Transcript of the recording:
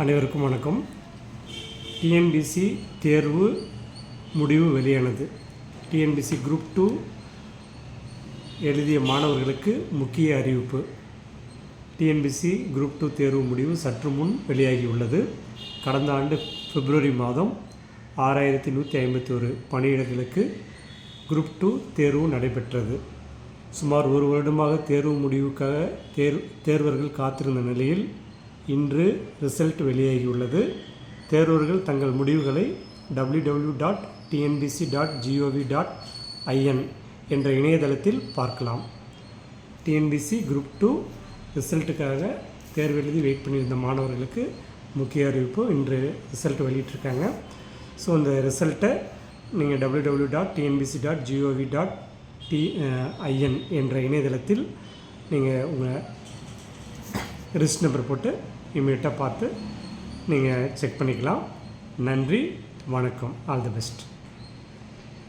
அனைவருக்கும் வணக்கம். டிஎன்பிசி தேர்வு முடிவு வெளியானது. டிஎன்பிசி குரூப் டூ எழுதிய மாணவர்களுக்கு முக்கிய அறிவிப்பு. டிஎன்பிசி குரூப் டூ தேர்வு முடிவு சற்று முன் வெளியாகியுள்ளது கடந்த ஆண்டு பிப்ரவரி மாதம் ஆறாயிரத்தி நூற்றி ஐம்பத்தி ஒரு பணியிடங்களுக்கு குரூப் டூ தேர்வு நடைபெற்றது. சுமார் ஒரு வருடமாக தேர்வு முடிவுக்காக தேர் தேர்வர்கள் காத்திருந்த நிலையில் இன்று ரிசல்ட் வெளியாகியுள்ளது. தேர்வர்கள் தங்கள் முடிவுகளை W W dot TNPSC dot GOV dot IN என்ற இணையதளத்தில் பார்க்கலாம் டிஎன்பிசி குரூப் டூ ரிசல்ட்டுக்காக தேர்வு எழுதி வெயிட் பண்ணியிருந்த மாணவர்களுக்கு முக்கிய அறிவிப்பு இன்று ரிசல்ட் வெளியிட்டிருக்காங்க. ஸோ இந்த ரிசல்ட்டை நீங்கள் W W dot TNPSC dot GOV dot T IN என்ற இணையதளத்தில் நீங்கள் உங்கள் ரிஸ்ட் நம்பர் போட்டு இமீடியட்டாக பார்த்து நீங்கள் செக் பண்ணிக்கலாம். நன்றி வணக்கம். All the best.